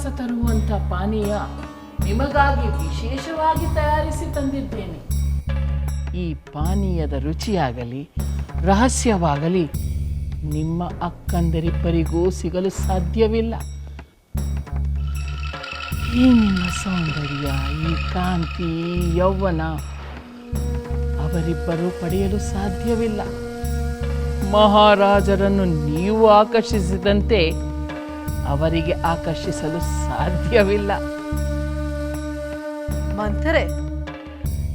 ಉಲ್ಲಾಸ ತರುವಂಥ ಪಾನೀಯ ನಿಮಗಾಗಿ ವಿಶೇಷವಾಗಿ ತಯಾರಿಸಿ ತಂದಿದ್ದೇನೆ. ಈ ಪಾನೀಯದ ರುಚಿಯಾಗಲಿ, ರಹಸ್ಯವಾಗಲಿ, ನಿಮ್ಮ ಅಕ್ಕಂದರಿಬ್ಬರಿಗೂ ಸಿಗಲು ಸಾಧ್ಯವಿಲ್ಲ. ಈ ನಿಮ್ಮ ಸೌಂದರ್ಯ, ಈ ಕಾಂತಿ ಯೌವನ ಅವರಿಬ್ಬರು ಪಡೆಯಲು ಸಾಧ್ಯವಿಲ್ಲ. ಮಹಾರಾಜರನ್ನು ನೀವು ಆಕರ್ಷಿಸಿದಂತೆ ಅವರಿಗೆ ಆಕರ್ಷಿಸಲು ಸಾಧ್ಯವಿಲ್ಲ. ಮಂಥರೆ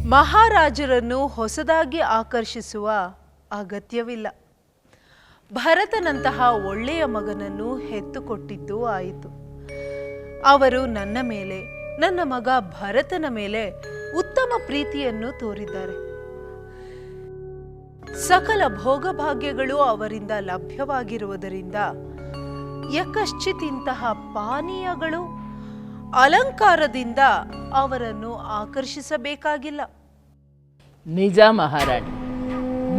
ಮಹಾರಾಜರನ್ನು ಹೊಸದಾಗಿ ಆಕರ್ಷಿಸುವ ಅಗತ್ಯವಿಲ್ಲ. ಭರತನಂತಹ ಒಳ್ಳೆಯ ಮಗನನ್ನು ಹೆತ್ತುಕೊಟ್ಟಿದ್ದು ಆಯಿತು. ಅವರು ನನ್ನ ಮೇಲೆ, ನನ್ನ ಮಗ ಭರತನ ಮೇಲೆ ಉತ್ತಮ ಪ್ರೀತಿಯನ್ನು ತೋರಿದ್ದಾರೆ. ಸಕಲ ಭೋಗಭಾಗ್ಯಗಳು ಅವರಿಂದ ಲಭ್ಯವಾಗಿರುವುದರಿಂದ ಯಕಶ್ಚಿತ್ ಇಂತಹ ಪಾನೀಯಗಳು ಅಲಂಕಾರದಿಂದ ಅವರನ್ನು ಆಕರ್ಷಿಸಬೇಕಾಗಿಲ್ಲ. ನಿಜ ಮಹಾರಾಣಿ,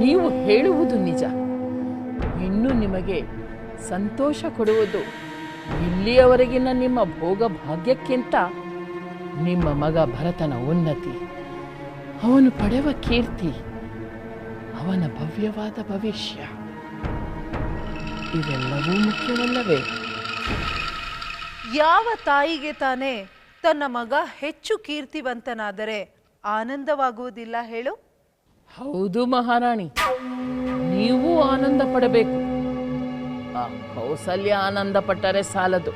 ನೀವು ಹೇಳುವುದು ನಿಜ. ಇನ್ನು ನಿಮಗೆ ಸಂತೋಷ ಕೊಡುವುದು ಇಲ್ಲಿಯವರೆಗಿನ ನಿಮ್ಮ ಭೋಗ ಭಾಗ್ಯಕ್ಕಿಂತ ನಿಮ್ಮ ಮಗ ಭರತನ ಉನ್ನತಿ, ಅವನು ಪಡೆವ ಕೀರ್ತಿ, ಅವನ ಭವ್ಯವಾದ ಭವಿಷ್ಯ. ಇವೆಲ್ಲವೂ ಮುಖ್ಯವಲ್ಲವೇ? ಯಾವ ತಾಯಿಗೆ ತಾನೇ ತನ್ನ ಮಗ ಹೆಚ್ಚು ಕೀರ್ತಿವಂತನಾದರೆ ಆನಂದವಾಗುವುದಿಲ್ಲ ಹೇಳು? ಹೌದು ಮಹಾರಾಣಿ ನೀವು ಆನಂದ ಪಡಬೇಕು. ಆ ಕೌಸಲ್ಯ ಆನಂದ ಪಟ್ಟರೆ ಸಾಲದು.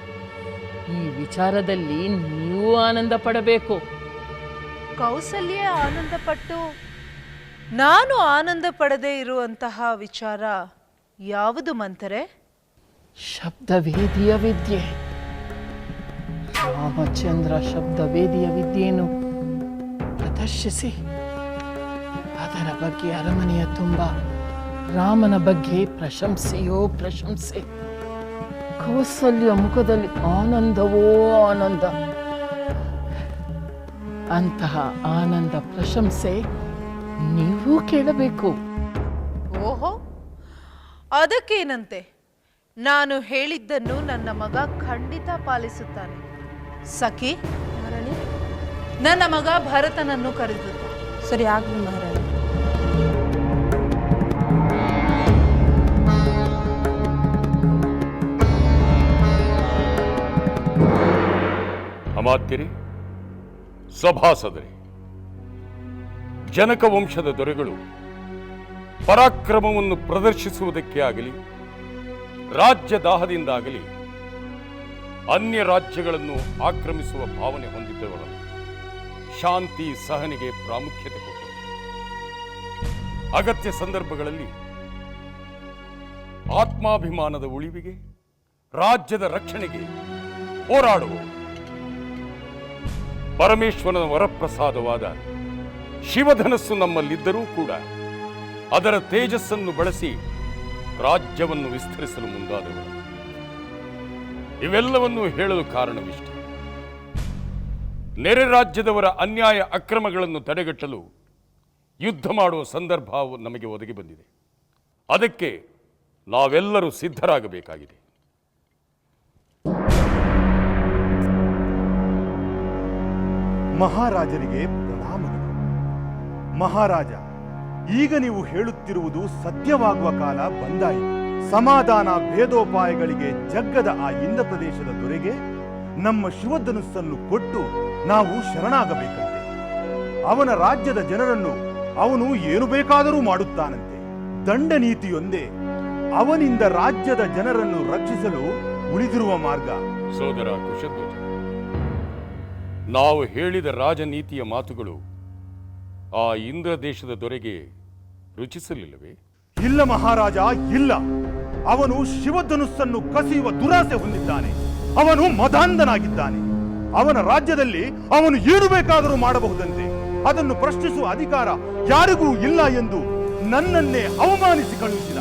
ಈ ವಿಚಾರದಲ್ಲಿ ನೀವು ಆನಂದ ಪಡಬೇಕು. ಕೌಸಲ್ಯ ಆನಂದಪಟ್ಟು ನಾನು ಆನಂದ ಪಡದೇ ಇರುವಂತಹ ವಿಚಾರ ಯಾವುದು ಮಂತರೆ? ಶಬ್ದವೇದಿಯ ವಿದ್ಯೆ. ರಾಮಚಂದ್ರ ಶಬ್ದವೇದಿಯ ವಿದ್ಯೆಯನ್ನು ಪ್ರದರ್ಶಿಸಿ. ಅದರ ಬಗ್ಗೆ ಅರಮನೆಯ ತುಂಬ, ರಾಮನ ಬಗ್ಗೆ ಪ್ರಶಂಸೆಯೋ ಪ್ರಶಂಸೆ. ಕೌಸಲ್ಯ ಮುಖದಲ್ಲಿ ಆನಂದವೋ ಆನಂದ. ಅಂತಹ ಆನಂದ ಪ್ರಶಂಸೆ ನೀವು ಕೇಳಬೇಕು. ಅದಕ್ಕೇನಂತೆ? ನಾನು ಹೇಳಿದ್ದನ್ನು ನನ್ನ ಮಗ ಖಂಡಿತ ಪಾಲಿಸುತ್ತಾನೆ. ಸಖಿ ಮಹಾರಾಣಿ ನನ್ನ ಮಗ ಭರತನನ್ನು ಕರೆದು. ಸರಿ ಆಗಲಿ ಮಹಾರಾಣಿ ಅಮಾತ್ಯರಿ ಸಭಾಸದರಿ ಜನಕ ವಂಶದ ದೊರೆಗಳು ಪರಾಕ್ರಮವನ್ನು ಪ್ರದರ್ಶಿಸುವುದಕ್ಕೆ ಆಗಲಿ ರಾಜ್ಯ ದಾಹದಿಂದಾಗಲಿ ಅನ್ಯ ರಾಜ್ಯಗಳನ್ನು ಆಕ್ರಮಿಸುವ ಭಾವನೆ ಹೊಂದಿದ್ದವರನ್ನು ಶಾಂತಿ ಸಹನೆಗೆ ಪ್ರಾಮುಖ್ಯತೆ ಕೊಟ್ಟರು. ಅಗತ್ಯ ಸಂದರ್ಭಗಳಲ್ಲಿ ಆತ್ಮಾಭಿಮಾನದ ಉಳಿವಿಗೆ, ರಾಜ್ಯದ ರಕ್ಷಣೆಗೆ ಹೋರಾಡುವ ಪರಮೇಶ್ವರನ ವರಪ್ರಸಾದವಾದ ಶಿವಧನಸ್ಸು ನಮ್ಮಲ್ಲಿದ್ದರೂ ಕೂಡ ಅದರ ತೇಜಸ್ಸನ್ನು ಬಳಸಿ ರಾಜ್ಯವನ್ನು ವಿಸ್ತರಿಸಲು ಮುಂದಾದವರು. ಇವೆಲ್ಲವನ್ನೂ ಹೇಳಲು ಕಾರಣವಿಷ್ಟೆ. ನೆರೆ ರಾಜ್ಯದವರ ಅನ್ಯಾಯ ಅಕ್ರಮಗಳನ್ನು ತಡೆಗಟ್ಟಲು ಯುದ್ಧ ಮಾಡುವ ಸಂದರ್ಭ ನಮಗೆ ಒದಗಿ ಬಂದಿದೆ. ಅದಕ್ಕೆ ನಾವೆಲ್ಲರೂ ಸಿದ್ಧರಾಗಬೇಕಾಗಿದೆ. ಮಹಾರಾಜರಿಗೆ ಪ್ರಣಾಮಗಳು. ಮಹಾರಾಜ ಈಗ ನೀವು ಹೇಳುತ್ತಿರುವುದು ಸತ್ಯವಾಗುವ ಕಾಲ ಬಂದಾಯಿತು. ಸಮಾಧಾನ ಭೇದೋಪಾಯಗಳಿಗೆ ಜಗ್ಗದ ಆ ಇಂದ ಪ್ರದೇಶದ ದೊರೆಗೆ ನಮ್ಮ ಶಿವಧನುಸ್ಸನ್ನು ಕೊಟ್ಟು ನಾವು ಶರಣಾಗಬೇಕಂತೆ. ಅವನ ರಾಜ್ಯದ ಜನರನ್ನು ಅವನು ಏನು ಬೇಕಾದರೂ ಮಾಡುತ್ತಾನಂತೆ. ದಂಡ ನೀತಿಯೊಂದೇ ಅವನಿಂದ ರಾಜ್ಯದ ಜನರನ್ನು ರಕ್ಷಿಸಲು ಉಳಿದಿರುವ ಮಾರ್ಗ. ಸೋದರ ಕುಶಧ್ವಜ, ನಾವು ಹೇಳಿದ ರಾಜನೀತಿಯ ಮಾತುಗಳು ಆ ಇಂದ್ರ ದೇಶದ ದೊರೆಗೆ ರುಚಿಸಲಿಲ್ಲವೇ? ಇಲ್ಲ ಮಹಾರಾಜ ಇಲ್ಲ. ಅವನು ಶಿವಧನುಸ್ಸನ್ನು ಕಸಿಯುವ ದುರಾಸೆ ಹೊಂದಿದ್ದಾನೆ. ಅವನು ಮದಾಂಧನಾಗಿದ್ದಾನೆ ಅವನ ರಾಜ್ಯದಲ್ಲಿ ಅವನು ಏನು ಬೇಕಾದರೂ ಮಾಡಬಹುದಂತೆ. ಅದನ್ನು ಪ್ರಶ್ನಿಸುವ ಅಧಿಕಾರ ಯಾರಿಗೂ ಇಲ್ಲ ಎಂದು ನನ್ನನ್ನೇ ಅವಮಾನಿಸಿ ಕಳುಹಿಸಿದ.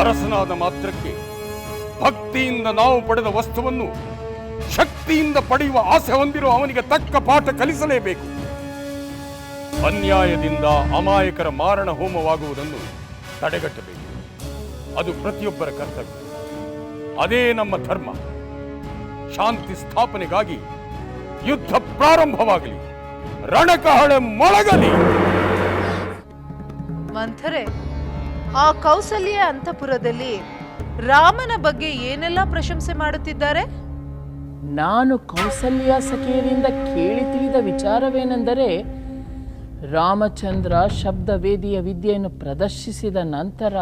ಅರಸನಾದ ಮಾತ್ರಕ್ಕೆ ಭಕ್ತಿಯಿಂದ ನಾವು ಪಡೆದ ವಸ್ತುವನ್ನು ಶಕ್ತಿಯಿಂದ ಪಡೆಯುವ ಆಸೆ ಹೊಂದಿರುವ ಅವನಿಗೆ ತಕ್ಕ ಪಾಠ ಕಲಿಸಲೇಬೇಕು. ಅನ್ಯಾಯದಿಂದ ಅಮಾಯಕರ ಮಾರಣ ಹೋಮವಾಗುವುದನ್ನು ತಡೆಗಟ್ಟಬೇಕು. ಅದು ಪ್ರತಿಯೊಬ್ಬರ ಕರ್ತವ್ಯ. ಅದೇ ನಮ್ಮ ಧರ್ಮ. ಶಾಂತಿ ಸ್ಥಾಪನೆಗಾಗಿ ಯುದ್ಧ ಪ್ರಾರಂಭವಾಗಲಿ. ರಣಕಹಳೆ ಮೊಳಗಲಿ. ಮಂಥರೆ, ಆ ಕೌಸಲ್ಯ ಅಂತಪುರದಲ್ಲಿ ರಾಮನ ಬಗ್ಗೆ ಏನೆಲ್ಲ ಪ್ರಶಂಸೆ ಮಾಡುತ್ತಿದ್ದಾರೆ? ನಾನು ಕೌಸಲ್ಯ ಸಖಿಯರಿಂದ ಕೇಳಿ ತಿಳಿದ ವಿಚಾರವೇನೆಂದರೆ ರಾಮಚಂದ್ರ ಶಬ್ದವೇದಿಯ ವಿದ್ಯೆಯನ್ನು ಪ್ರದರ್ಶಿಸಿದ ನಂತರ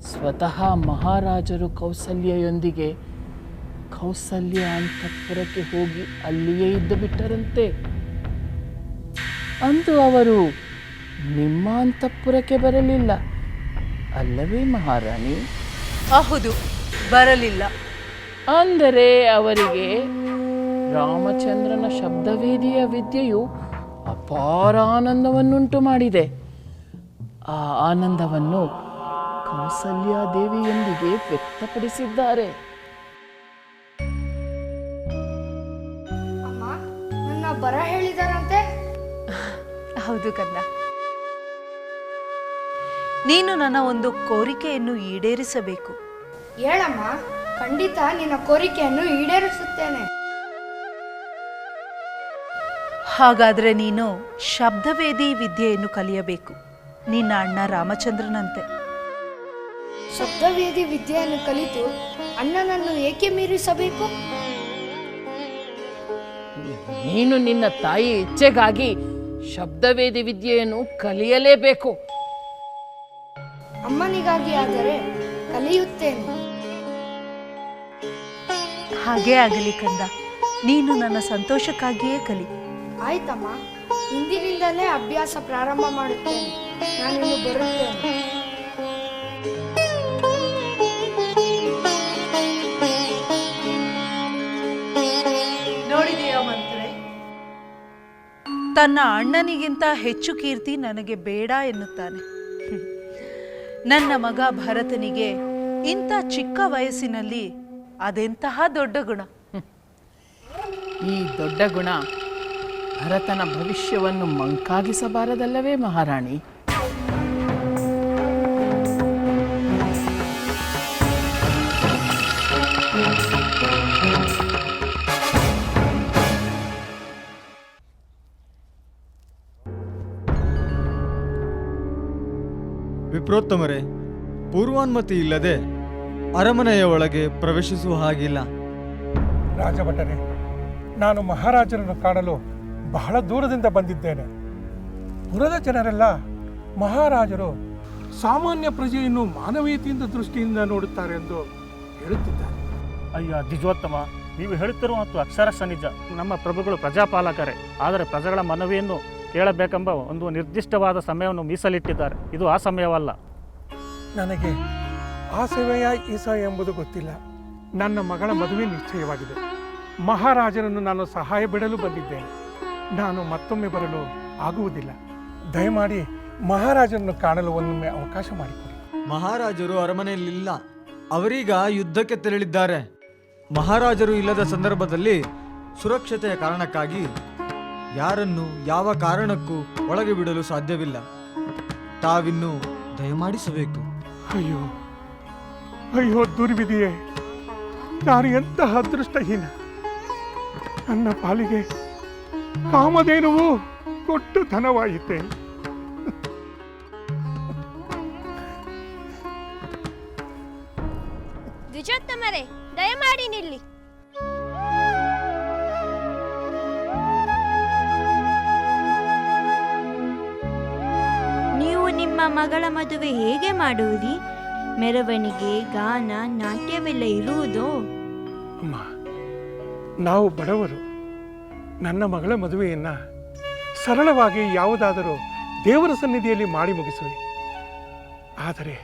ಸ್ವತಃ ಮಹಾರಾಜರು ಕೌಸಲ್ಯೆಯೊಂದಿಗೆ ಕೌಸಲ್ಯ ಅಂತಃಪುರಕ್ಕೆ ಹೋಗಿ ಅಲ್ಲಿಯೇ ಇದ್ದು ಬಿಟ್ಟರಂತೆ. ಅಂದು ಅವರು ನಿಮ್ಮ ಅಂತಃಪುರಕ್ಕೆ ಬರಲಿಲ್ಲ. ಅಲ್ಲವೇ ಮಹಾರಾಣಿ? ಹೌದು, ಬರಲಿಲ್ಲ. ಅಂದರೆ ಅವರಿಗೆ ರಾಮಚಂದ್ರನ ಶಬ್ದವೇದಿಯ ವಿದ್ಯೆಯು ಅಪಾರ ಆನಂದವನ್ನುಂಟು ಮಾಡಿದೆ. ಆ ಆನಂದವನ್ನು ಕೌಸಲ್ಯಾದೇವಿಯೊಂದಿಗೆ ವ್ಯಕ್ತಪಡಿಸಿದ್ದಾರೆ. ಅಮ್ಮ ನನ್ನ ಬರ ಹೇಳಿದಾರಂತೆ? ಹೌದು ಕಂದ ನೀನು ನನ್ನ ಒಂದು ಕೋರಿಕೆಯನ್ನು ಈಡೇರಿಸಬೇಕು. ಹೇಳಮ್ಮ. ಖಂಡಿತ ನಿನ್ನ ಕೋರಿಕೆಯನ್ನು ಈಡೇರಿಸುತ್ತೇನೆ. ಹಾಗಾದ್ರೆ ನೀನು ಶಬ್ದವೇದಿ ವಿದ್ಯೆಯನ್ನು ಕಲಿಯಬೇಕು. ನಿನ್ನ ಅಣ್ಣ ರಾಮಚಂದ್ರನಂತೆ. ಶಬ್ದವೇದಿ ವಿದ್ಯೆಯನ್ನು ಕಲಿತು ಅಣ್ಣನನ್ನು ಏಕೆ ಮೀರಿಸಬೇಕು? ನೀನು ನಿನ್ನ ತಾಯಿ ಇಚ್ಛೆಗಾಗಿ ಶಬ್ದವೇದಿ ವಿದ್ಯೆಯನ್ನು ಕಲಿಯಲೇಬೇಕು. ಅಮ್ಮನಿಗಾಗಿ ಆದರೆ ಕಲಿಯುತ್ತೇನೆ. ಹಾಗೇ ಆಗಲಿ ಕಂದ. ನೀನು ನನ್ನ ಸಂತೋಷಕ್ಕಾಗಿಯೇ ಕಲಿ. ಆಯ್ತಮ್ಮ. ಇಂದಿನಿಂದಲೇ ಅಭ್ಯಾಸ ಪ್ರಾರಂಭ ಮಾಡುತ್ತೇನೆ. ನಾನಿನ್ನು ಬರುತ್ತೇನೆ. ನೋಡಿದೆಯಾ ಮಂತ್ರೆ? ತನ್ನ ಅಣ್ಣನಿಗಿಂತ ಹೆಚ್ಚು ಕೀರ್ತಿ ನನಗೆ ಬೇಡ ಎನ್ನುತ್ತಾನೆ. ನನ್ನ ಮಗ ಭರತನಿಗೆ ಇಂಥ ಚಿಕ್ಕ ವಯಸ್ಸಿನಲ್ಲಿ ಅದೆಂತಹ ದೊಡ್ಡ ಗುಣ? ಈ ದೊಡ್ಡ ಗುಣ ಭರತನ ಭವಿಷ್ಯವನ್ನು ಮಂಕಾಗಿಸಬಾರದಲ್ಲವೇ ಮಹಾರಾಣಿ? ವಿಪ್ರೋತ್ತಮರೇ ಪೂರ್ವಾನುಮತಿ ಇಲ್ಲದೆ ಅರಮನೆಯ ಒಳಗೆ ಪ್ರವೇಶಿಸುವ ಹಾಗಿಲ್ಲ. ರಾಜಭಟನೆ ನಾನು ಮಹಾರಾಜರನ್ನು ಕಾಣಲು ಬಹಳ ದೂರದಿಂದ ಬಂದಿದ್ದೇನೆ. ಪುರದ ಜನರೆಲ್ಲ ಮಹಾರಾಜರು ಸಾಮಾನ್ಯ ಪ್ರಜೆಯನ್ನು ಮಾನವೀಯತೆಯಿಂದ ದೃಷ್ಟಿಯಿಂದ ನೋಡುತ್ತಾರೆ ಎಂದು ಹೇಳುತ್ತಿದ್ದಾರೆ. ಅಯ್ಯ ದ್ವಿಜೋತ್ತಮ ನೀವು ಹೇಳುತ್ತಿರುವ ಮತ್ತು ಅಕ್ಷರಶ ನಿಜ ನಮ್ಮ ಪ್ರಭುಗಳು ಪ್ರಜಾಪಾಲಕರೇ ಆದರೆ ಪ್ರಜೆಗಳ ಮನವಿಯನ್ನು ಕೇಳಬೇಕೆಂಬ ಒಂದು ನಿರ್ದಿಷ್ಟವಾದ ಸಮಯವನ್ನು ಮೀಸಲಿಟ್ಟಿದ್ದಾರೆ. ಇದು ಆ ಸಮಯವಲ್ಲ. ನನಗೆ ಆ ಸೇವೆಯ ಈಸ ಎಂಬುದು ಗೊತ್ತಿಲ್ಲ. ನನ್ನ ಮಗಳ ಮದುವೆ ನಿಶ್ಚಯವಾಗಿದೆ. ಮಹಾರಾಜರನ್ನು ನಾನು ಸಹಾಯ ಬಿಡಲು ಬಂದಿದ್ದೇನೆ. ನಾನು ಮತ್ತೊಮ್ಮೆ ಬರಲು ಆಗುವುದಿಲ್ಲ. ದಯಮಾಡಿ ಮಹಾರಾಜರನ್ನು ಕಾಣಲು ಒಂದೊಮ್ಮೆ ಅವಕಾಶ ಮಾಡಿಕೊಡಿ. ಮಹಾರಾಜರು ಅರಮನೆಯಲ್ಲಿಲ್ಲ. ಅವರೀಗ ಯುದ್ಧಕ್ಕೆ ತೆರಳಿದ್ದಾರೆ. ಮಹಾರಾಜರು ಇಲ್ಲದ ಸಂದರ್ಭದಲ್ಲಿ ಸುರಕ್ಷತೆಯ ಕಾರಣಕ್ಕಾಗಿ ಯಾರನ್ನು ಯಾವ ಕಾರಣಕ್ಕೂ ಒಳಗೆ ಬಿಡಲು ಸಾಧ್ಯವಿಲ್ಲ. ತಾವಿನ್ನು ದಯಮಾಡಿಸಬೇಕು. ಅಯ್ಯೋ ಅಯ್ಯೋ ದುರ್ವಿಧಿಯೇ ನಾನು ಎಂತಹ ಅದೃಷ್ಟಹೀನ? ನನ್ನ ಪಾಲಿಗೆ ಕಾಮಧೇನುವು ಕೊಟ್ಟು ಧನವಾಯಿತೆ. ದ್ವಿಜೋತ್ತಮರೇ ದಯಮಾಡಿ ನಿಲ್ಲಿ. ನೀವು ನಿಮ್ಮ ಮಗಳ ಮದುವೆ ಹೇಗೆ ಮಾಡುವಿರಿ? ಮೆರವಣಿಗೆ ಗಾನ ನಾಟ್ಯವೆಲ್ಲ ಇರುವುದು? ಅಮ್ಮ ನಾವು ಬಡವರು. ನನ್ನ ಮಗಳ ಮದುವೆಯನ್ನ ಸರಳವಾಗಿ ಯಾವುದಾದರೂ ದೇವರ ಸನ್ನಿಧಿಯಲ್ಲಿ ಮಾಡಿ ಮುಗಿಸುವೆ. ಆದರೆ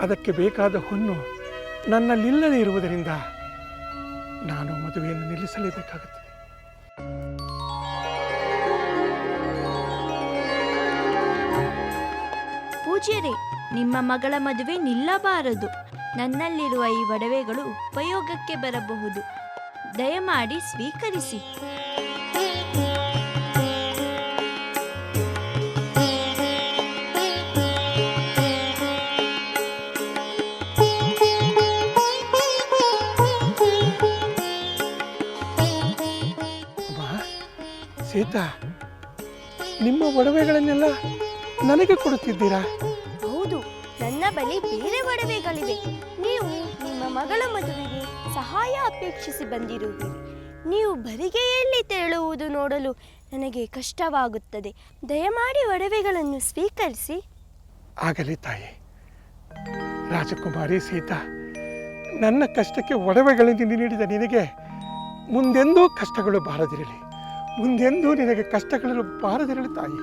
ಅದಕ್ಕೆ ಬೇಕಾದ ಹೊನ್ನು ನನ್ನಲ್ಲಿಲ್ಲದೆ ಇರುವುದರಿಂದ ನಾನು ಮದುವೆಯನ್ನು ನಿಲ್ಲಿಸಲೇಬೇಕಾಗುತ್ತದೆ. ಪೂಜ್ಯರೇ ನಿಮ್ಮ ಮಗಳ ಮದುವೆ ನಿಲ್ಲಬಾರದು. ನನ್ನಲ್ಲಿರುವ ಈ ಒಡವೆಗಳು ಉಪಯೋಗಕ್ಕೆ ಬರಬಹುದು. ದಯಮಾಡಿ ಸ್ವೀಕರಿಸಿ. ಸೀತಾ, ನಿಮ್ಮ ಒಡವೆಗಳನ್ನೆಲ್ಲ ನನಗೆ ಕೊಡುತ್ತಿದ್ದೀರಾ? ಬಳಿ ಬೇರೆ ಒಡವೆಗಳಿವೆ. ನೀವು ನಿಮ್ಮ ಮಗಳ ಮದುವೆಗೆ ಸಹಾಯ ಅಪೇಕ್ಷಿಸಿ ಬಂದಿರುವಿರಿ. ನೀವು ಬರಿಗೆಯಲ್ಲಿ ತೆರಳುವುದು ನೋಡಲು ನನಗೆ ಕಷ್ಟವಾಗುತ್ತದೆ. ದಯಮಾಡಿ ಒಡವೆಗಳನ್ನು ಸ್ವೀಕರಿಸಿ. ಆಗಲಿ ತಾಯಿ. ರಾಜಕುಮಾರಿ ಸೀತಾ, ನನ್ನ ಕಷ್ಟಕ್ಕೆ ಒಡವೆಗಳನ್ನು ನೀಡಿದ ನಿನಗೆ ಮುಂದೆಂದೂ ಕಷ್ಟಗಳು ಬಾರದಿರಲಿ. ಮುಂದೆಂದೂ ನಿನಗೆ ಕಷ್ಟಗಳು ಬಾರದಿರಲಿ ತಾಯಿ.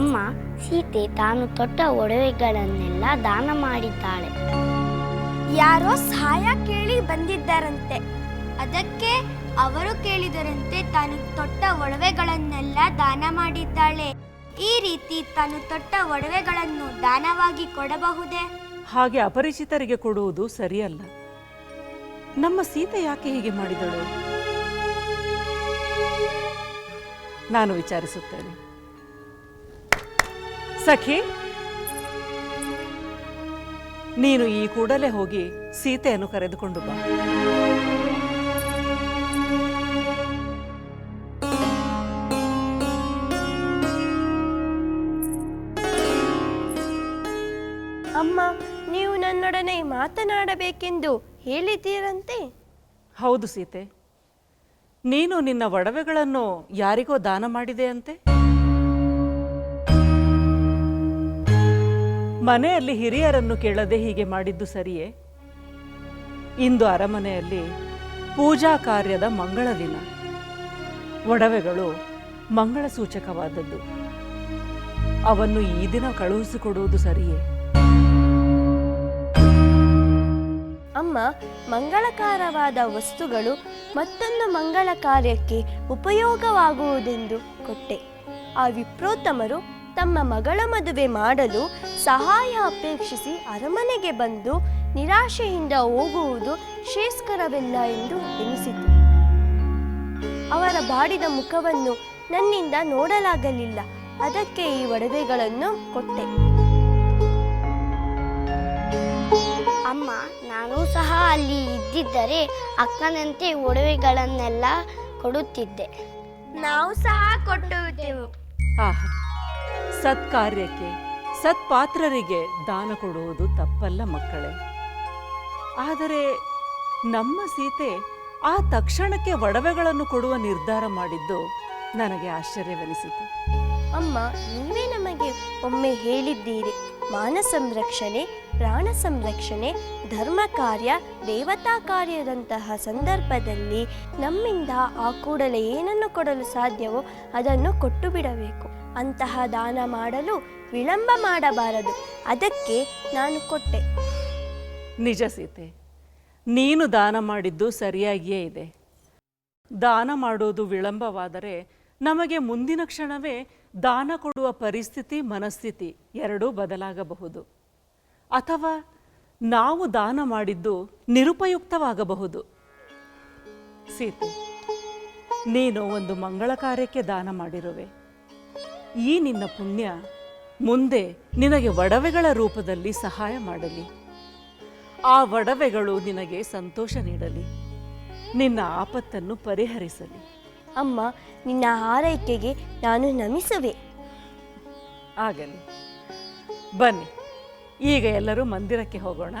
ಅಮ್ಮ ಸೀತೆ ತಾನು ತೊಟ್ಟ ಒಡವೆಗಳನ್ನೆಲ್ಲ ದಾನ ಮಾಡಿದ್ದಾಳೆ. ಯಾರೋ ಸಹಾಯ ಕೇಳಿ ಬಂದಿದ್ದಾರಂತೆ. ಅದಕ್ಕೆ ಅವರು ಕೇಳಿದರಂತೆ ತಾನು ತೊಟ್ಟ ಒಡವೆಗಳನ್ನೆಲ್ಲ ದಾನ ಮಾಡಿದ್ದಾಳೆ. ಈ ರೀತಿ ತಾನು ತೊಟ್ಟ ಒಡವೆಗಳನ್ನು ದಾನವಾಗಿ ಕೊಡಬಹುದೇ? ಹಾಗೆ ಅಪರಿಚಿತರಿಗೆ ಕೊಡುವುದು ಸರಿಯಲ್ಲ. ನಮ್ಮ ಸೀತೆ ಯಾಕೆ ಹೀಗೆ ಮಾಡಿದಳು? ನಾನು ವಿಚಾರಿಸುತ್ತೇನೆ. ಸಖಿ ನೀನು ಈ ಕೂಡಲೇ ಹೋಗಿ ಸೀತೆಯನ್ನು ಕರೆದುಕೊಂಡು ಬಾ. ಅಮ್ಮ ನೀವು ನನ್ನೊಡನೆ ಮಾತನಾಡಬೇಕೆಂದು ಹೇಳಿದ್ದೀರಂತೆ? ಹೌದು ಸೀತೆ ನೀನು ನಿನ್ನ ಒಡವೆಗಳನ್ನು ಯಾರಿಗೋ ದಾನ ಮಾಡಿದೆ ಮನೆಯಲ್ಲಿ ಹಿರಿಯರನ್ನು ಕೇಳದೆ ಹೀಗೆ ಮಾಡಿದ್ದು ಸರಿಯೇ? ಇಂದು ಅರಮನೆಯಲ್ಲಿ ಪೂಜಾ ಕಾರ್ಯದ ಮಂಗಳ ದಿನ. ಒಡವೆಗಳು ಮಂಗಳ ಸೂಚಕವಾದದ್ದು ಅವನ್ನು ಈ ದಿನ ಕಳುಹಿಸಿಕೊಡುವುದು ಸರಿಯೇ? ಅಮ್ಮ, ಮಂಗಳಕಾರವಾದ ವಸ್ತುಗಳು ಮತ್ತೊಂದು ಮಂಗಳ ಕಾರ್ಯಕ್ಕೆ ಉಪಯೋಗವಾಗುವುದೆಂದು ಕೊಟ್ಟೆ. ಆ ವಿಪ್ರೋತ್ತಮರು ತಮ್ಮ ಮಗಳ ಮದುವೆ ಮಾಡಲು ಸಹಾಯ ಅಪೇಕ್ಷಿಸಿ ಅರಮನೆಗೆ ಬಂದು ನಿರಾಶೆಯಿಂದ ಹೋಗುವುದು ಶ್ರೇಷ್ಕರವಿಲ್ಲ ಎಂದು ಎನಿಸಿತು. ಅವರ ಬಾಡಿದ ಮುಖವನ್ನು ನನ್ನಿಂದ ನೋಡಲಾಗಲಿಲ್ಲ. ಅದಕ್ಕೆ ಈ ಒಡವೆಗಳನ್ನು ಕೊಟ್ಟೆ. ಅಮ್ಮ ನಾನು ಸಹ ಅಲ್ಲಿ ಇದ್ದಿದ್ದರೆ ಅಕ್ಕನಂತೆ ಒಡವೆಗಳನ್ನೆಲ್ಲ ಕೊಡುತ್ತಿದ್ದೆ. ನಾವು ಸಹ ಕೊಟ್ಟುತ್ತೇವೆ ಆಹಾ. ಸತ್ಕಾರ್ಯಕ್ಕೆ, ಸತ್ಪಾತ್ರರಿಗೆ ದಾನ ಕೊಡುವುದು ತಪ್ಪಲ್ಲ ಮಕ್ಕಳೇ. ಆದರೆ ನಮ್ಮ ಸೀತೆ ಆ ತಕ್ಷಣಕ್ಕೆ ಒಡವೆಗಳನ್ನು ಕೊಡುವ ನಿರ್ಧಾರ ಮಾಡಿದ್ದು ನನಗೆ ಆಶ್ಚರ್ಯವೆನಿಸಿತು. ಅಮ್ಮ, ನೀವೇ ನಮಗೆ ಒಮ್ಮೆ ಹೇಳಿದ್ದೀರಿ. ಮಾನ ಸಂರಕ್ಷಣೆ, ಪ್ರಾಣ ಸಂರಕ್ಷಣೆ, ಧರ್ಮ ಕಾರ್ಯ, ದೇವತಾ ಕಾರ್ಯದಂತಹ ಸಂದರ್ಭದಲ್ಲಿ ನಮ್ಮಿಂದ ಆ ಕೂಡಲೇ ಏನನ್ನು ಕೊಡಲು ಸಾಧ್ಯವೋ ಅದನ್ನು ಕೊಟ್ಟು ಬಿಡಬೇಕು. ಅಂತಹ ದಾನ ಮಾಡಲು ವಿಳಂಬ ಮಾಡಬಾರದು. ಅದಕ್ಕೆ ನಾನು ಕೊಟ್ಟೆ. ನಿಜ ಸೀತೆ, ನೀನು ದಾನ ಮಾಡಿದ್ದು ಸರಿಯಾಗಿಯೇ ಇದೆ. ದಾನ ಮಾಡೋದು ವಿಳಂಬವಾದರೆ ನಮಗೆ ಮುಂದಿನ ಕ್ಷಣವೇ ದಾನ ಕೊಡುವ ಪರಿಸ್ಥಿತಿ, ಮನಸ್ಥಿತಿ ಎರಡೂ ಬದಲಾಗಬಹುದು. ಅಥವಾ ನಾವು ದಾನ ಮಾಡಿದ್ದು ನಿರುಪಯುಕ್ತವಾಗಬಹುದು. ಸೀತೆ, ನೀನು ಒಂದು ಮಂಗಳ ಕಾರ್ಯಕ್ಕೆ ದಾನ ಮಾಡಿರುವೆ. ಈ ನಿನ್ನ ಪುಣ್ಯ ಮುಂದೆ ನಿನಗೆ ಒಡವೆಗಳ ರೂಪದಲ್ಲಿ ಸಹಾಯ ಮಾಡಲಿ. ಆ ಒಡವೆಗಳು ನಿನಗೆ ಸಂತೋಷ ನೀಡಲಿ. ನಿನ್ನ ಆಪತ್ತನ್ನು ಪರಿಹರಿಸಲಿ. ಅಮ್ಮ ನಿನ್ನ ಆರೈಕೆಗೆ ನಾನು ನಮಿಸುವೆ. ಆಗಲಿ. ಬನ್ನಿ ಈಗ ಎಲ್ಲರೂ ಮಂದಿರಕ್ಕೆ ಹೋಗೋಣ.